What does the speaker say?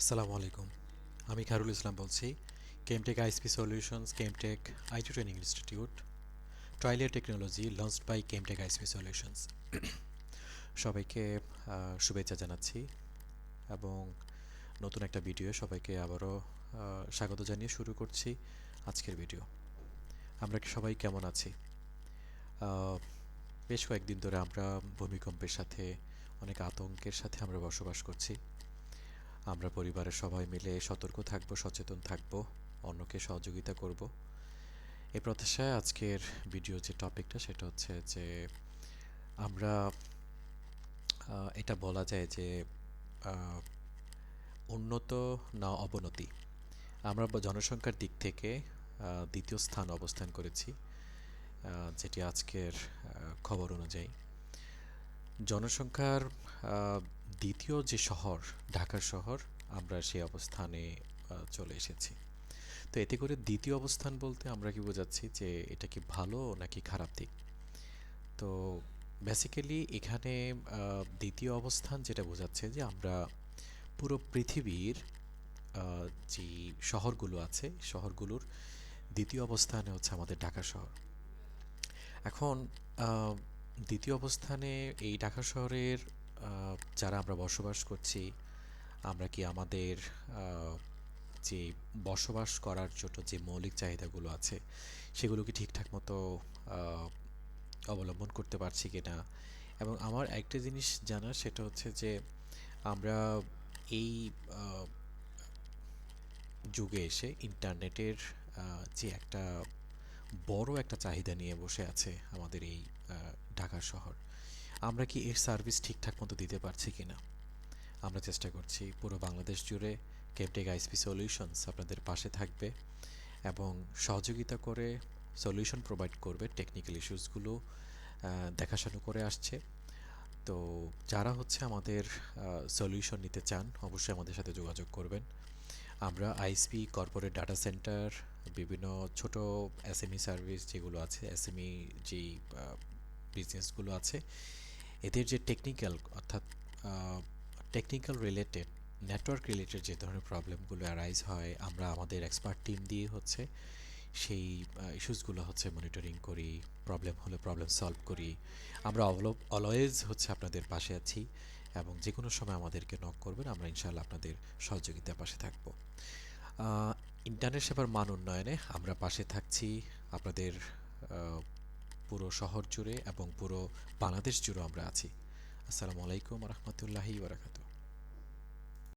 আসসালামু আলাইকুম। আমি খারুল ইসলাম বলছি। Chemtech ISP solutions Chemtech IT training institute Trilliar technology launched by Chemtech ISP solutions সবাইকে শুভেচ্ছা জানাচ্ছি এবং নতুন একটা ভিডিও সবাইকে আবারও স্বাগত জানিয়ে শুরু করছি আজকের ভিডিও আমরা সবাই কেমন আছি? বেশ কয়েকদিন ধরে আমরা ভূমিকম্পের সাথে, অনেক আতঙ্কের সাথে আমরা বসবাস করছি। আমরা পরিবারের সবাই মিলে সতর্ক থাকব, সচেতন থাকব, অন্যকে সহযোগিতা করব। এই প্রত্যাশায় আজকের ভিডিও যে টপিকটা সেটা হচ্ছে যে আমরা এটা বলা যায় যে উন্নত না অবনতি। আমরা জনসংখ্যার দিক থেকে দ্বিতীয় স্থান অবস্থান করেছি যেটি আজকের খবর অনুযায়ী। জনসংখ্যার দ্বিতীয় যে শহর, ঢাকার শহর, আমরা সেই অবস্থানে চলে এসেছি। তো এতে করে দ্বিতীয় অবস্থান বলতে আমরা কি বোঝাচ্ছি যে এটা কি ভালো নাকি খারাপ দিক? তো বেসিক্যালি এখানে দ্বিতীয় অবস্থান যেটা বোঝাচ্ছে যে আমরা পুরো পৃথিবীর যে শহরগুলো আছে, শহরগুলোর দ্বিতীয় অবস্থানে হচ্ছে আমাদের ঢাকা শহর। এখন দ্বিতীয় অবস্থানে এই ঢাকা শহরের যারা আমরা বসবাস করছি, আমরা কি আমাদের যে বসবাস করার জন্য যে মৌলিক চাহিদাগুলো আছে সেগুলো কি ঠিকঠাক মতো অবলম্বন করতে পারছি কি না এবং আমার একটা জিনিস জানার সেটা হচ্ছে যে, আমরা এই যুগে এসে ইন্টারনেটের যে একটা বড় একটা চাহিদা নিয়ে বসে আছে আমাদের এই ঢাকা শহর। আমরা কি এর সার্ভিস ঠিকঠাক মতো দিতে পারছি কি না আমরা চেষ্টা করছি পুরো বাংলাদেশ জুড়ে কেপটেক আইসপি সলিউশনস আপনাদের পাশে থাকবে এবং সহযোগিতা করে সলিউশন প্রোভাইড করবে টেকনিক্যাল ইস্যুসগুলো দেখাশোনা করে আসছে। তো যারা হচ্ছে আমাদের সলিউশন নিতে চান অবশ্যই আমাদের সাথে যোগাযোগ করবেন। আমরা আইসপি কর্পোরেট ডাটা সেন্টার বিভিন্ন ছোট এসএমই সার্ভিস যেগুলো আছে এসএমই যেই বিজনেসগুলো আছে এদের যে টেকনিক্যাল অর্থাৎ টেকনিক্যাল রিলেটেড নেটওয়ার্ক রিলেটেড যে ধরনের প্রবলেমগুলো অ্যারাইজ হয়, আমরা আমাদের এক্সপার্ট টিম দিয়ে হচ্ছে সেই ইস্যুসগুলো হচ্ছে মনিটরিং করি প্রবলেম হলে প্রবলেম সলভ করি। আমরা অলওয়েজ হচ্ছে আপনাদের পাশে আছি এবং যে কোনো সময় আমাদেরকে নক করবেন, আমরা ইনশাল্লাহ আপনাদের সহযোগিতার পাশে থাকব। ইন্টারনেট সেবার মান উন্নয়নে আমরা পাশে থাকছি, আপনাদের পুরো শহর জুড়ে এবং পুরো বাংলাদেশ জুড়ে আমরা আছি। আসসালামু আলাইকুম রহমতুল্লাহি বারাকাতু